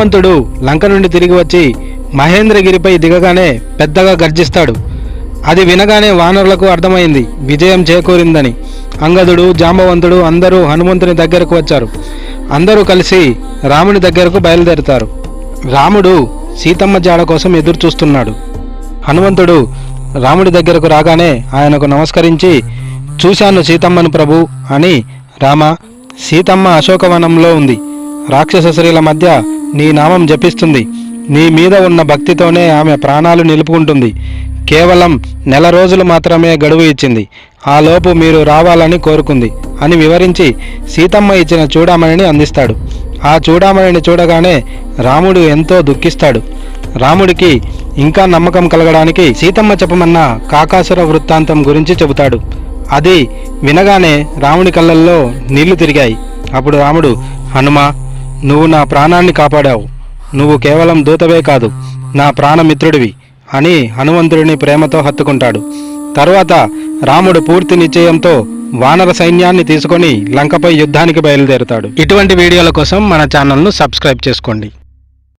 హనుమంతుడు లంక నుండి తిరిగి వచ్చి మహేంద్రగిరిపై దిగగానే పెద్దగా గర్జిస్తాడు. అది వినగానే వానరులకు అర్థమైంది విజయం చేకూరిందని. అంగదుడు జాంబవంతుడు అందరూ హనుమంతుని దగ్గరకు వచ్చారు. అందరూ కలిసి రాముని దగ్గరకు బయలుదేరుతారు. రాముడు సీతమ్మ జాడ కోసం ఎదురు చూస్తున్నాడు హనుమంతుడు రాముడి దగ్గరకు రాగానే ఆయనకు నమస్కరించి చూశాను సీతమ్మను ప్రభు అని రామ సీతమ్మ అశోకవనంలో ఉంది. రాక్షస స్త్రీల మధ్య నీ నామం జపిస్తుంది. నీ మీద ఉన్న భక్తితోనే ఆమె ప్రాణాలు నిలుపుకుంటుంది. కేవలం నెల రోజులు మాత్రమే గడువు ఇచ్చింది. ఆ లోపు మీరు రావాలని కోరుకుంది అని వివరించి సీతమ్మ ఇచ్చిన చూడామణిని అందిస్తాడు. ఆ చూడామణిని చూడగానే రాముడు ఎంతో దుఃఖిస్తాడు. రాముడికి ఇంకా నమ్మకం కలగడానికి సీతమ్మ చెప్పమన్న కాకాసుర వృత్తాంతం గురించి చెబుతాడు. అది వినగానే రాముడి కళ్ళల్లో నీళ్ళు తిరిగాయి. అప్పుడు రాముడు హనుమా నువ్వు నా ప్రాణాన్ని కాపాడావు. నువ్వు కేవలం దూతవే కాదు నా ప్రాణమిత్రుడివి అని హనుమంతుడిని ప్రేమతో హత్తుకుంటాడు. తరువాత రాముడు పూర్తి నిశ్చయంతో వానర సైన్యాన్ని తీసుకొని లంకపై యుద్ధానికి బయలుదేరుతాడు. ఇటువంటి వీడియోల కోసం మన ఛానల్ను సబ్స్క్రైబ్ చేసుకోండి.